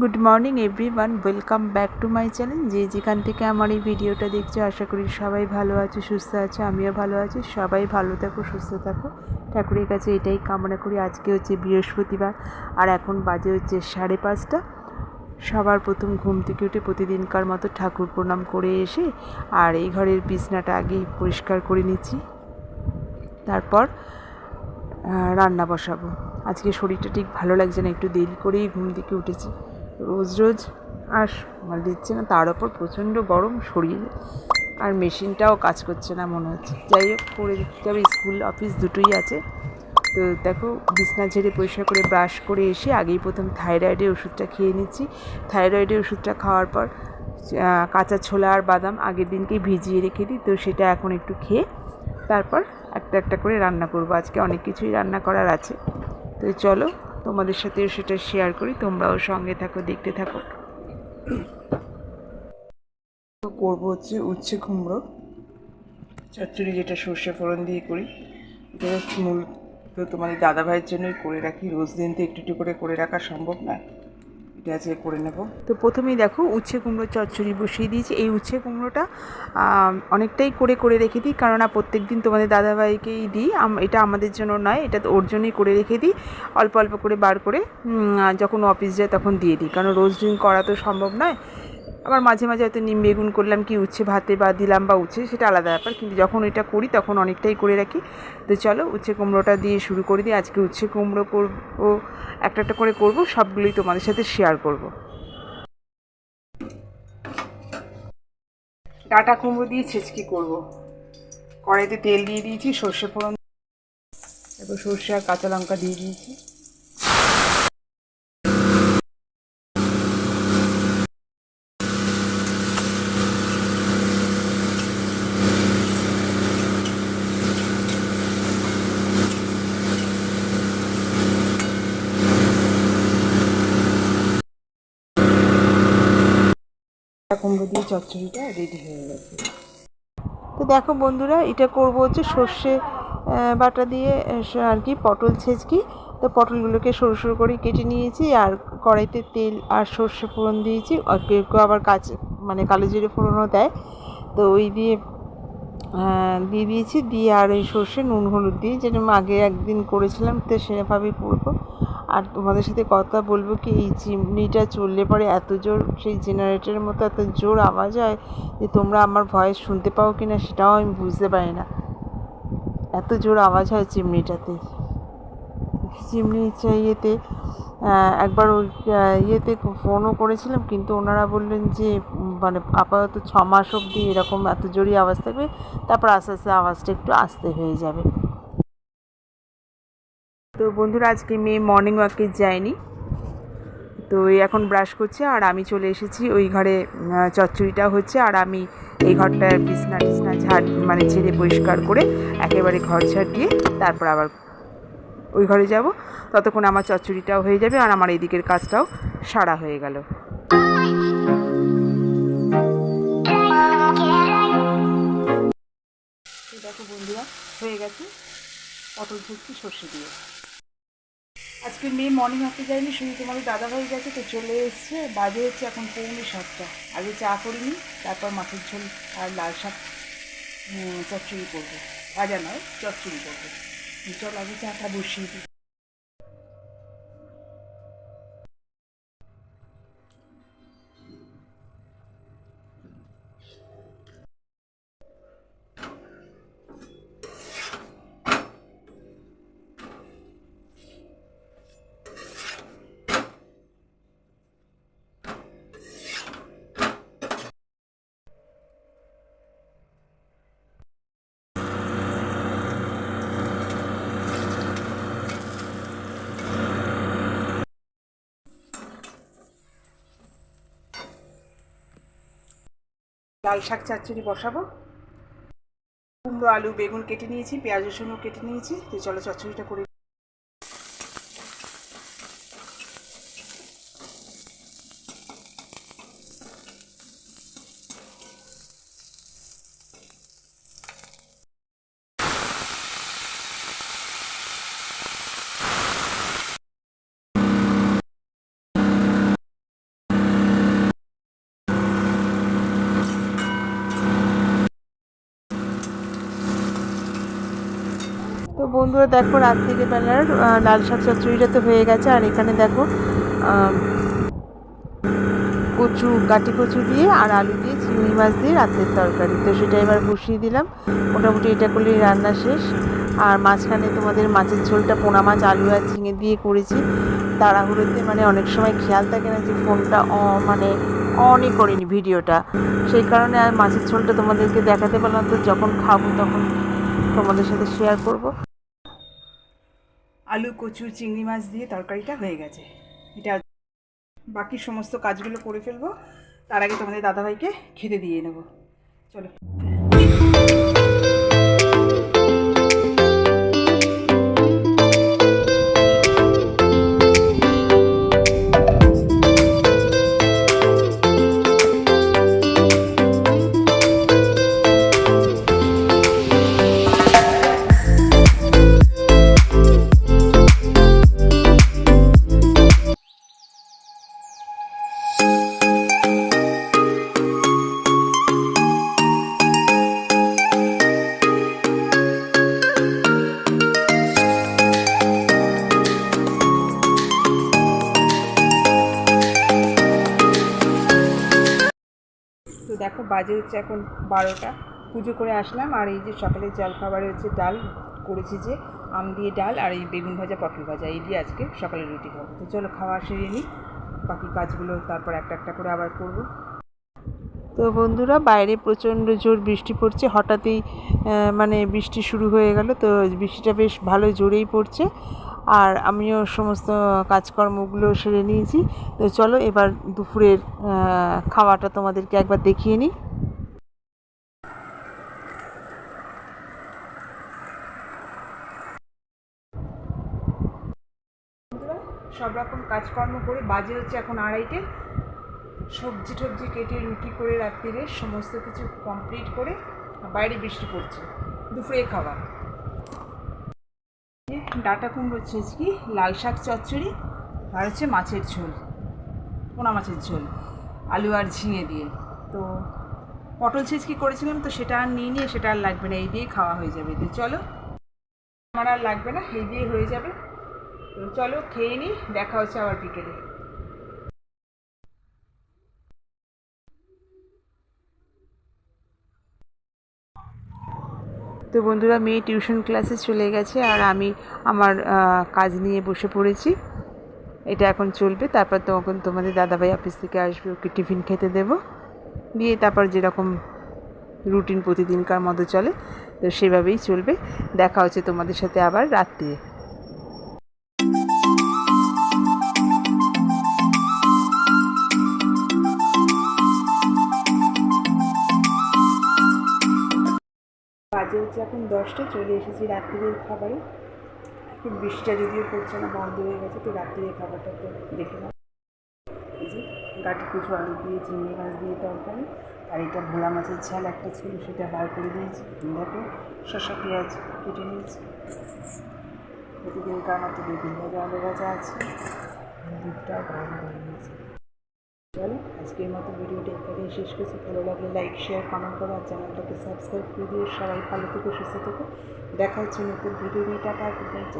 Good morning everyone welcome back to my channel যে যেখান থেকে আমার এই ভিডিওটা দেখছ, আশা করি সবাই ভালো আছে, সুস্থ আছে, আমিও ভালো আছি। সবাই ভালো থাকো, সুস্থ থাকো। ঠাকুরের কাছে এটাই কামনা করি। আজকে হচ্ছে বৃহস্পতিবার, আর এখন বাজে হচ্ছে সাড়ে পাঁচটা। সবার প্রথম ঘুম থেকে উঠে প্রতিদিনকার মতো ঠাকুর প্রণাম করে এসে, আর এই ঘরের বিছনাটা আগেই পরিষ্কার করে নিচ্ছি। তারপর রান্না বসাবো। আজকে শরীরটা ঠিক ভালো লাগছে না, একটু দেরি করেই ঘুম থেকে উঠেছি। রোজ রোজ আর সামাল দিচ্ছে না। তার ওপর প্রচণ্ড গরম শরীর আর মেশিনটাও কাজ করছে না মনে হচ্ছে। যাই হোক, করে দিতে হবে। স্কুল, অফিস দুটোই আছে। তো দেখো, বিছনা ঝেড়ে পরিষ্কার করে ব্রাশ করে এসে আগেই প্রথম থাইরয়েডের ওষুধটা খেয়ে নিচ্ছি। থাইরয়েডের ওষুধটা খাওয়ার পর কাঁচা ছোলা আর বাদাম আগের দিনকেই ভিজিয়ে রেখে দিই। তো সেটা এখন একটু খেয়ে তারপর একটা একটা করে রান্না করব। আজকে অনেক কিছুই রান্না করার আছে। তো চলো তোমাদের সাথেও সেটা শেয়ার করি, তোমরাও সঙ্গে থাকো, দেখতে থাকো। করব হচ্ছে উচ্ছে কুমড়ো। চচ্চড়ি যেটা সর্ষে ফোড়ন দিয়ে করি। মূল তো তোমাদের দাদাভাইয়ের জন্যই করে রাখি। রোজ দিন তো একটু একটু করে করে রাখা সম্ভব না। আজকে করে নেব। তো প্রথমেই দেখো উচ্ছে কুমড়ো চচ্চড়ি বসিয়ে দিয়েছি। এই উচ্ছে কুমড়োটা অনেকটাই করে করে রেখে দিই। কেননা প্রত্যেক দিন তোমাদের দাদাভাইকেই দিই। এটা আমাদের জন্য নয়, এটা তো ওর জন্যই করে রেখে দিই। অল্প অল্প করে বার করে যখন অফিস যায় তখন দিয়ে দিই। কারণ রোজ দিন করা তো সম্ভব নয়। আবার মাঝে মাঝে হয়তো নিম বেগুন করলাম কি উচ্ছে ভাতে বা দিলাম বা উচ্ছে, সেটা আলাদা ব্যাপার। কিন্তু যখন এটা করি, তখন অনেকটাই করে রাখি। তো চলো, উচ্ছে কুমড়োটা দিয়ে শুরু করে দিই। আজকে উচ্ছে কুমড়ো করব, একটা একটা করে করব, সবগুলোই তোমাদের সাথে শেয়ার করব। ডাটা কুমড়ো দিয়ে ছেচকি করব। কড়াইতে তেল দিয়ে দিয়েছি, সর্ষে ফোড়ন এবার সর্ষে আর কাঁচা লঙ্কা দিয়ে দিয়েছি। রেডি হয়ে তো দেখো বন্ধুরা, এটা করব হচ্ছে সর্ষে বাটা দিয়ে আর কি, পটল ছেঁচকি। তো পটলগুলোকে সরু সরু করে কেটে নিয়েছি, আর কড়াইতে তেল আর সর্ষে ফোড়ন দিয়েছি। আর কেউ কেউ আবার কাঁচ মানে কালো জিরে ফোড়নও দেয়। তো ওই দিয়ে দিয়ে দিয়েছি। দিয়ে আর ওই সর্ষে নুন হলুদ দিয়ে যেরকম আগে একদিন করেছিলাম তো সেভাবেই করব। আর তোমাদের সাথে কথা বলব কি এই চিমনিটা চললে পরে এত জোর সেই জেনারেটরের মতো এত জোর আওয়াজ হয় যে তোমরা আমার ভয়েস শুনতে পাও কি না সেটাও আমি বুঝতে পারি না। এত জোর আওয়াজ হয় চিমনিটাতে। চিমনি ইয়েতে আহ, একবার ওই ইয়েতে ফোনও করেছিলাম, কিন্তু ওনারা বললেন যে মানে আপাতত ছ মাস অবধি এরকম এত জোরই আওয়াজ থাকবে, তারপর আস্তে আস্তে আওয়াজটা একটু আস্তে হয়ে যাবে। তো বন্ধুরা, আজকে মেয়ে মর্নিং ওয়াকে যায়নি তো এখন ব্রাশ করছে, আর আমি চলে এসেছি ওই ঘরে চচ্চড়িটা হচ্ছে, আর আমি এই ঘরটার বিছনা টিছনা ঝাড় মানে ছেড়ে পরিষ্কার করে একেবারে ঘর ঝাড় দিয়ে তারপর আবার ওই ঘরে যাব। ততক্ষণ আমার চচ্চড়িটাও হয়ে যাবে আর আমার এদিকের কাজটাও সারা হয়ে গেল। দেখো বন্ধুরা, হয়ে গেছে পটল ভুটকি সর্ষে দিয়ে। আজকে মেয়ে মর্নিং ওয়াকে যায়নি শুধু তোমাদের দাদা ভাই গেছে, তো চলে এসছে। বাজে হচ্ছে এখন পৌনে সাতটা। আগে চা করিনি, তারপর মাছের ঝোল আর লাল শাক চচ্চড়ি করব। ভাজা নয়, চচ্চড়ি করব। চল আগে চাটা বসিয়ে দিই লাল শাক চচ্চড়ি বসাবো। কুমড়ো, আলু, বেগুন কেটে নিয়েছি, পেঁয়াজ, রসুনও কেটে নিয়েছি। তো চলো চচ্চড়িটা করে বন্ধুরা দেখো রাত থেকে বেলার লাল শাক চচ্চড়িটা তো হয়ে গেছে, আর এখানে দেখো কচু কাটি কচু দিয়ে আর আলু দিয়ে চিংড়ি মাছ দিয়ে রাতের তরকারি। তো সেটা এবার বসিয়ে দিলাম। মোটামুটি এটা করলেই রান্না শেষ। আর মাঝখানে তোমাদের মাছের ঝোলটা, পোনা মাছ, আলু আর ঝিঙে দিয়ে করেছি। তাড়াহুড়োতে মানে অনেক সময় খেয়াল থাকে না যে ফোনটা মানে অনই করিনি ভিডিওটা। সেই কারণে আর মাছের ঝোলটা তোমাদেরকে দেখাতে পারলাম তো যখন খাব তখন তোমাদের সাথে শেয়ার করব। আলু কচু চিংড়ি মাছ দিয়ে তরকারিটা হয়ে গেছে। এটা বাকি সমস্ত কাজগুলো করে ফেলব। তার আগে তোমাদের দাদাভাইকে খেতে দিয়ে নেব। চলো। দেখো, বাজে হচ্ছে এখন বারোটা। পুজো করে আসলাম, আর এই যে সকালের জলখাবারে হচ্ছে ডাল, করেছি যে আম দিয়ে ডাল আর এই বেগুন ভাজা, পটল ভাজা, এই দিয়ে আজকে সকালে রুটি খাব। তো চলো খাওয়া সেরে নিই, বাকি কাজগুলো তারপর একটা একটা করে আবার করব। তো বন্ধুরা, বাইরে প্রচণ্ড জোর বৃষ্টি পড়ছে, হঠাৎই মানে বৃষ্টি শুরু হয়ে গেল, তো বৃষ্টিটা বেশ ভালো জোরেই পড়ছে। আর আমিও সমস্ত কাজকর্মগুলো সেরে নিয়েছি। তো চলো এবার দুপুরের খাওয়াটা তোমাদেরকে একবার দেখিয়ে নিই। সব রকম কাজকর্ম করে বাজে হচ্ছে এখন আড়াইটে। সবজি টবজি কেটে রুটি করে রাত্রিরে সমস্ত কিছু কমপ্লিট করে বাইরে বৃষ্টি পড়ছে। দুপুরে খাওয়া ডাটা কুমড়ো ছেঁচকি লাল শাক চচ্চড়ি আর হচ্ছে মাছের ঝোল, পোনা মাছের ঝোল, আলু আর ঝিঙে দিয়ে। তো পটল ছেঁচকি করেছিলাম? তো সেটা আর নিয়ে নিয়ে সেটা আর লাগবে না, এই দিয়ে খাওয়া হয়ে যাবে। তো চলো, আমার আর লাগবে না, এই দিয়ে হয়ে যাবে। তো চলো খেয়ে নিই দেখা হচ্ছে আবার বিকেলে। তো বন্ধুরা, মেয়ে টিউশন ক্লাসে চলে গেছে আর আমি আমার কাজ নিয়ে বসে পড়েছি। এটা এখন চলবে, তারপর তখন তোমাদের দাদাভাই অফিস থেকে আসবে, ওকে টিফিন খেতে দেব। দিয়ে তারপর যেরকম রুটিন প্রতিদিনকার মতো চলে, তো সেভাবেই চলবে। দেখা হচ্ছে তোমাদের সাথে আবার রাত্রিরে বাজে হচ্ছে এখন দশটা চলে এসেছি, রাত্রিরের খাবারে। এখন বৃষ্টিটা যদিও পড়ছে না, বন্ধ হয়ে গেছে, তো রাত্রিরের খাবারটা তো দেখে নাও। এই যে গাটি কুচু আলু দিয়ে, চিংড়ি মাছ দিয়ে তরকারি, আর এটা ভোলা মাছের ঝাল একটা ছিল, সেটা বার করে দিয়েছি। দেখো, শসা, পেঁয়াজ কেটে নিয়েছি। প্রতিদিনকার মতো বেগুন ভাজা, আলু ভাজা আছে, দুধটাও গরম করে নিয়েছি। চলো, আজকের মতো ভিডিওটা এখানে শেষ করছি। ভালো লাগলে লাইক শেয়ার কমেন্ট করো আর চ্যানেলটাকে সাবস্ক্রাইব করে দিয়ে সবাই ভালো থেকো, সুস্থ থেকো। দেখা হচ্ছে নতুন ভিডিও নিয়ে। টাকা নাইট